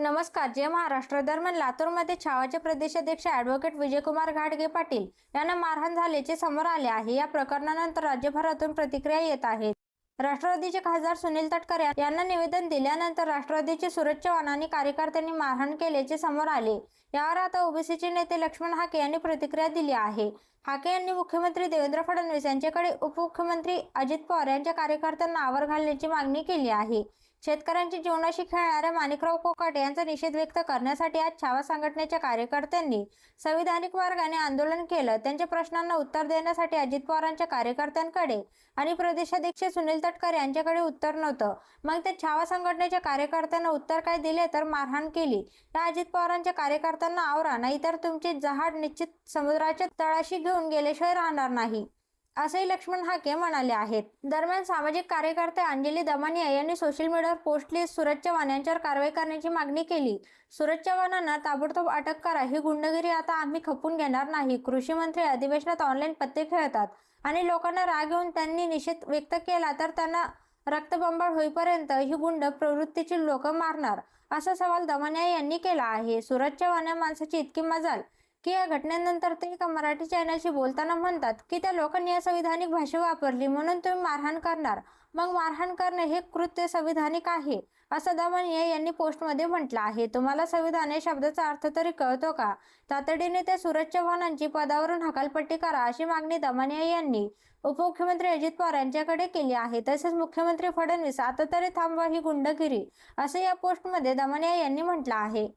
नमस्कार जय महाराष्ट्र दरम्यान लातूरमध्ये छावाचे प्रदेशाध्यक्ष ॲडव्होकेट विजयकुमार घाटगे पाटील यांना मारहाण झाल्याचे समोर आले आहे. या प्रकरणानंतर राज्यभरातून प्रतिक्रिया येत आहेत राष्ट्रवादीचे खासदार सुनील तटकरे यांना निवेदन दिल्यानंतर राष्ट्रवादीचे सुरज चव्हाण आणि कार्यकर्त्यांनी मारहाण केल्याचे समोर आले. यावर आता ओबीसीचे नेते लक्ष्मण हाके यांनी प्रतिक्रिया दिली आहे. हाके यांनी मुख्यमंत्री देवेंद्र फडणवीस यांच्याकडे उपमुख्यमंत्री अजित पवार यांच्या कार्यकर्त्यांना आवर घालण्याची मागणी केली आहे. शेतकऱ्यांच्या जीवनाशी खेळणाऱ्या माणिकराव कोकाटे यांचा निषेध व्यक्त करण्यासाठी आज छावा संघटनेच्या कार्यकर्त्यांनी संविधानिक मार्गाने आंदोलन केलं. त्यांच्या प्रश्नांना उत्तर देण्यासाठी अजित पवारांच्या कार्यकर्त्यांकडे आणि प्रदेशाध्यक्ष सुनील तटकरे यांच्याकडे उत्तर नव्हतं. मग त्या छावा संघटनेच्या कार्यकर्त्यांना उत्तर काय दिले तर मारहाण केली. या अजित पवारांच्या कार्यकर्त्यांना आवरा नाहीतर तुमचे जहाज निश्चित समुद्राच्या तळाशी घेऊन गेल्याशिवाय राहणार नाही. असेही लक्ष्मण हाके म्हणाले आहेत. दरम्यान सामाजिक कार्यकर्ते अंजली दमानिया यांनी सोशल मीडियावर पोस्ट सुरज चव्हाण यांच्यावर कारवाई करण्याची मागणी केली. सुरज चव्हाणांना ताबडतोब अटक करा. ही गुंडगिरी आता आम्ही खपून घेणार नाही. कृषी मंत्री अधिवेशनात ऑनलाईन पत्ते खेळतात आणि लोकांना राग येऊन त्यांनी निषेध व्यक्त केला तर त्यांना रक्तबंबाळ होईपर्यंत ही गुंड प्रवृत्तीची लोक मारणार असा सवाल दमानिया यांनी केला आहे. सुरज चव्हाण या माणसाची इतकी मजाल. की या घटनेनंतर ते एका मराठी चॅनलशी बोलताना म्हणतात की त्या लोकांनी असंविधानिक भाषा वापरली म्हणून तुम्ही मारहाण करणार. मग मारहाण करणे हे कृत्य संविधानिक आहे असं दमनिया यांनी पोस्टमध्ये म्हटलं आहे. तुम्हाला संविधान या शब्दाचा अर्थ तरी कळतो का? तातडीने त्या सूरज चव्हाणांची पदावरून हकालपट्टी करा अशी मागणी दमनिया यांनी उपमुख्यमंत्री अजित पवार यांच्याकडे केली आहे. तसेच मुख्यमंत्री फडणवीस आता तरी थांबवा ही गुंडगिरी असं या पोस्टमध्ये दमनिया यांनी म्हटलं आहे.